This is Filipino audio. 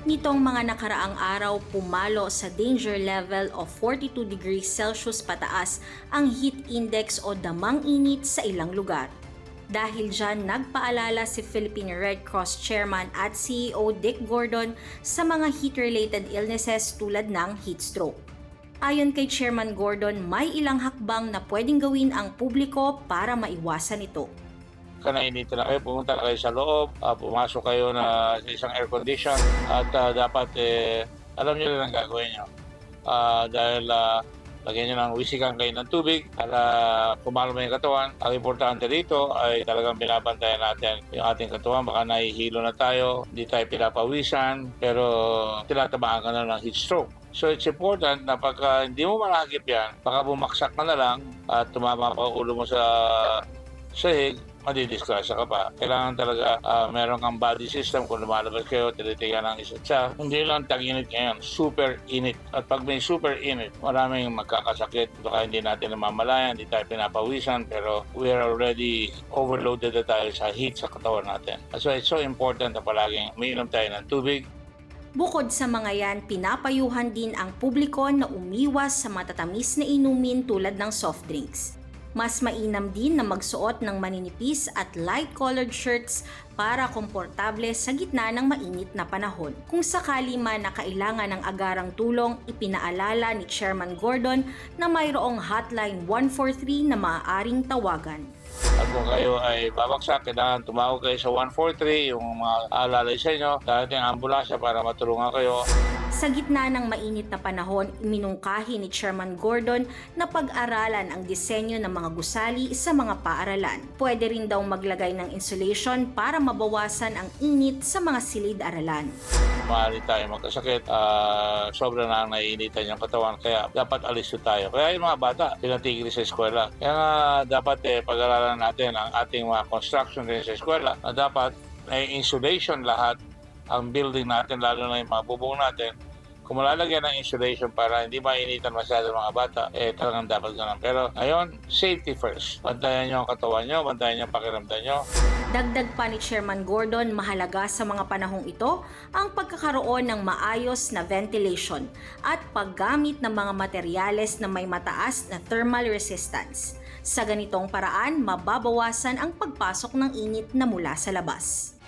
Nitong mga nakaraang araw, pumalo sa danger level of 42 degrees Celsius pataas ang heat index o damang init sa ilang lugar. Dahil dyan, nagpaalala si Philippine Red Cross Chairman at CEO Dick Gordon sa mga heat-related illnesses tulad ng heat stroke. Ayon kay Chairman Gordon, may ilang hakbang na pwedeng gawin ang publiko para maiwasan ito. Kanainitin na kayo, pumunta kayo sa loob, ah, pumasok kayo na sa isang air condition at ah, dapat eh, alam nyo rin ang gagawin nyo. Ah, dahil ah, lagyan nyo ng wisikan kayo ng tubig para kumalma yung katawan. Ang importante dito ay talagang binabantayan natin yung ating katawan. Baka nahihilo na tayo, hindi tayo pinapawisan, pero tinatamaan ka na ng heat stroke. So it's important na pagka hindi mo malagip yan, baka bumaksak ka na lang at tumama pa ulo mo sa sahig, madidisgrasya ka pa. Kailangan talaga ah, meron kang body system kung lumalabas kayo, tinitigan ng isa't isa. Hindi lang tag-init ngayon, super init. At pag may super init, maraming magkakasakit. Baka hindi natin namamalayan, hindi tayo pinapawisan, pero we are already overloaded na tayo sa heat sa katawan natin. So it's so important na palaging umiinom tayo ng tubig, Bukod sa mga yan, pinapayuhan din ang publiko na umiwas sa matatamis na inumin tulad ng soft drinks. Mas mainam din na magsuot ng maninipis at light-colored shirts para komportable sa gitna ng mainit na panahon. Kung sakali man na kailangan ng agarang tulong, ipinaalala ni Chairman Gordon na mayroong hotline 143 na maaaring tawagan. At kung kayo ay babaksak, kailangan tumawag kayo sa 143, yung mga alalay sa inyo, darating ang ambulansya para matulungan kayo. Sa gitna ng mainit na panahon, minungkahi ni Chairman Gordon na pag-aralan ang disenyo ng mga gusali sa mga paaralan. Pwede rin daw maglagay ng insulation para mabawasan ang init sa mga silid-aralan. maaari tayo magkasakit, ah, sobra na ang naiinitan yung katawan, kaya dapat alis tayo. Kaya yung mga bata, pinatigil sa eskwela. Kaya nga dapat eh, pag-aralan natin ang ating mga construction din sa eskwela na dapat may insulation lahat ang building natin, lalo na yung mga bubong natin. Kung malalagyan ng insulation para hindi mainitan masyado mga bata, eh talagang dapat ganun. Pero ngayon, safety first. Bantayan nyo ang katawan nyo, bantayan nyo ang pakiramdam nyo. Dagdag pa ni Chairman Gordon, mahalaga sa mga panahong ito ang pagkakaroon ng maayos na ventilation at paggamit ng mga materyales na may mataas na thermal resistance. Sa ganitong paraan, mababawasan ang pagpasok ng init na mula sa labas.